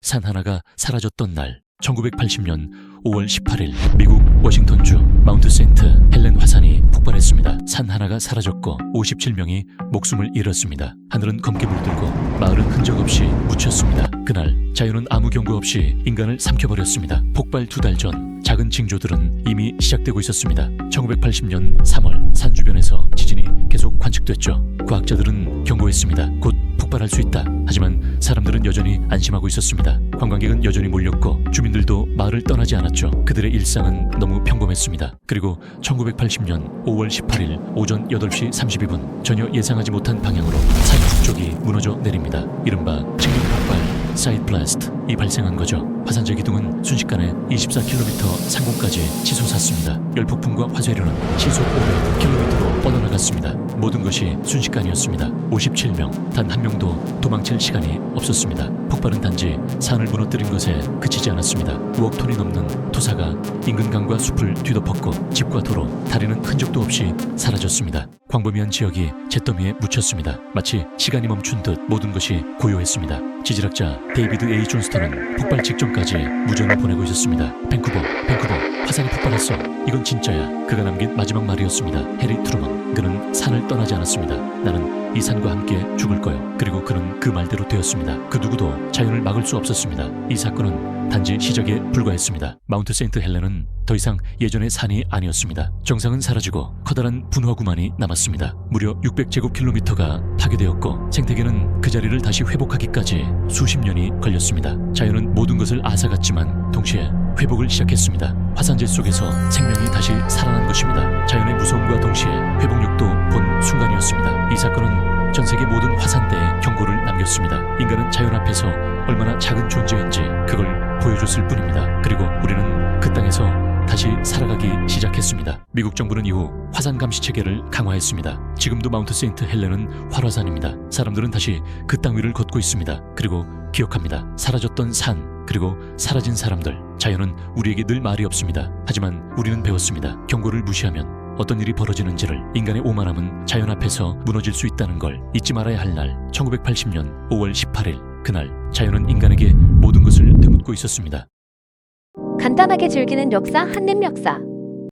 산 하나가 사라졌던 날 1980년 5월 18일 미국 워싱턴주 마운트 세인트 헬렌 화산이 폭발했습니다. 산 하나가 사라졌고 57명이 목숨을 잃었습니다. 하늘은 검게 물들고 마을은 흔적 없이 묻혔습니다. 그날 자연은 아무 경고 없이 인간을 삼켜버렸습니다. 폭발 두 달 전 작은 징조들은 이미 시작되고 있었습니다. 1980년 3월 산 주변에서 지진이 계속 관측됐죠. 과학자들은 경고했습니다. 곧 폭발할 수 있다. 하지만 사람들은 여전히 안심하고 있었습니다. 관광객은 여전히 몰렸고 주민들도 마을을 떠나지 않았죠. 그들의 일상은 너무 평범했습니다. 그리고 1980년 5월 18일 오전 8시 32분 전혀 예상하지 못한 방향으로 산 북쪽이 무너져 내립니다. 이른바 측면 폭발 사이드 블라스트 이 발생한 거죠. 화산재 기둥은 순식간에 24km 상공까지 치솟았습니다. 열폭풍과 화쇄류는 시속 500km로 뻗어나갔습니다. 모든 것이 순식간이었습니다. 57명, 단 한 명도 도망칠 시간이 없었습니다. 폭발은 단지 산을 무너뜨린 것에 그치지 않았습니다. 5억 톤이 넘는 토사가 인근 강과 숲을 뒤덮었고 집과 도로, 다리는 흔적도 없이 사라졌습니다. 광범위한 지역이 잿더미에 묻혔습니다. 마치 시간이 멈춘 듯 모든 것이 고요했습니다. 지질학자 데이비드 A. 존스턴은 폭발 직전까지 무전을 보내고 있었습니다. 밴쿠버, 밴쿠버, 화산이 폭발했어. 이건 진짜야. 그가 남긴 마지막 말이었습니다. 해리 트루먼. 그는 산을 떠나지 않았습니다. 나는 이 산과 함께 죽을 거요. 그리고 그는 그 말대로 되었습니다. 그 누구도 자연을 막을 수 없었습니다. 이 사건은 단지 시작에 불과했습니다. 마운트 세인트 헬렌은 더 이상 예전의 산이 아니었습니다. 정상은 사라지고 커다란 분화구만이 남았습니다. 무려 600제곱킬로미터가 파괴되었고 생태계는 그 자리를 다시 회복하기까지 수십 년이 걸렸습니다. 자연은 모든 것을 앗아갔지만 동시에 회복을 시작했습니다. 화산재 속에서 생명이 다시 살아난 것입니다. 자연의 무서움 인간은 자연 앞에서 얼마나 작은 존재인지 그걸 보여줬을 뿐입니다. 그리고 우리는 그 땅에서 다시 살아가기 시작했습니다. 미국 정부는 이후 화산 감시 체계를 강화했습니다. 지금도 마운트 세인트 헬렌은 활화산입니다. 사람들은 다시 그 땅 위를 걷고 있습니다. 그리고 기억합니다. 사라졌던 산, 그리고 사라진 사람들. 자연은 우리에게 늘 말이 없습니다. 하지만 우리는 배웠습니다. 경고를 무시하면 어떤 일이 벌어지는지를 인간의 오만함은 자연 앞에서 무너질 수 있다는 걸 잊지 말아야 할 날 1980년 5월 18일 그날 자연은 인간에게 모든 것을 되묻고 있었습니다. 간단하게 즐기는 역사 한림 역사